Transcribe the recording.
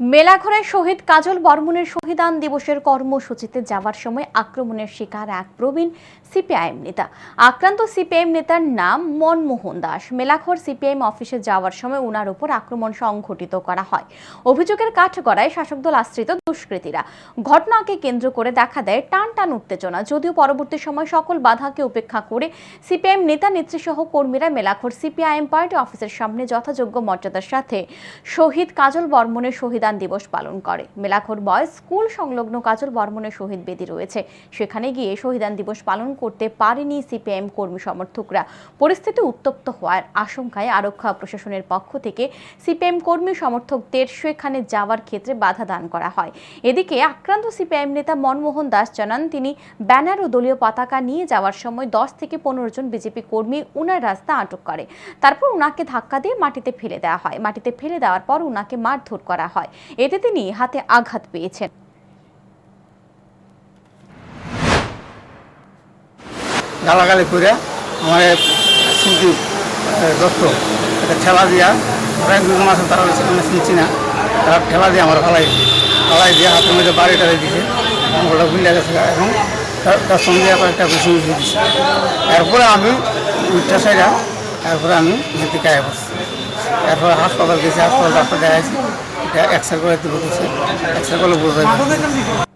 মেলাঘরে শহীদ কাজল বর্মনের শহীদান দিবসের কর্মসূচিতে যাওয়ার সময় আক্রমণের শিকার এক প্রবীণ সিপিআইএম নেতা। আক্রান্ত সিপিআইএম নেতার নাম মনমোহন দাস। মেলাঘর সিপিআইএম অফিসে যাওয়ার সময় উনার উপর আক্রমণ সংঘটিত করা হয়। অভিযোগের কাঠগড়ায় শাসক দল আশ্রিত দুষ্কৃতীরা। ঘটনাকে কেন্দ্র করে দেখা দেয় টান টান উত্তেজনা। যদিও পরবর্তী সময় সকল বাধাকে উপেক্ষা করে সিপিআইএম নেতা, নেত্রীসহ কর্মীরা মেলাঘর সিপিআইএম পার্টি অফিসের সামনে যথাযোগ্য মর্যাদার সাথে শহীদ কাজল বর্মনের শহীদান দিবস পালন করে। মেলাঘর বয়স স্কুল সংলগ্ন কাজল বর্মনের শহীদ বেদি রয়েছে। সেখানে গিয়ে শহীদান দিবস পালন করতে পারেনি সিপিএম কর্মী সমর্থকরা। পরিস্থিতি উত্তপ্ত হওয়ার আশঙ্কায় আরক্ষা প্রশাসনের পক্ষ থেকে সিপিএম কর্মী সমর্থকদের সেখানে যাওয়ার ক্ষেত্রে বাধা দান করা হয়। এদিকে আক্রান্ত সিপিআইএম নেতা মনমোহন দাস জানান, তিনি ব্যানার ও দলীয় পতাকা নিয়ে যাওয়ার সময় দশ থেকে পনেরো জন বিজেপি কর্মী উনার রাস্তা আটক করে। তারপর উনাকে ধাক্কা দিয়ে মাটিতে ফেলে দেওয়া হয়। মাটিতে ফেলে দেওয়ার পর উনাকে মারধর করা হয়। এতে তিনি হাতে আঘাত পেয়েছেন। গালাগালি করে আমার দত্ত, একটা ঠেলা দিয়া দুজন আছে তারা সেখানে না। তারা ঠেলা দিয়ে আমার ফালাই ফালাই দিয়ে হাতের মধ্যে বাড়ি টাড়ি দিছে ওটা বুঝলে গেছে এবং তার- সঙ্গে আবার একটা ঘুষি ঘুষি দিছে এরপরে আমি উঠটা সাইডা তারপরে আমি যেতে বসছি এরপরে হাসপাতাল গেছি, হাসপাতাল ডাক্তার দেখাইছি। এক্সরে করে বলছে। এক্সরে করলে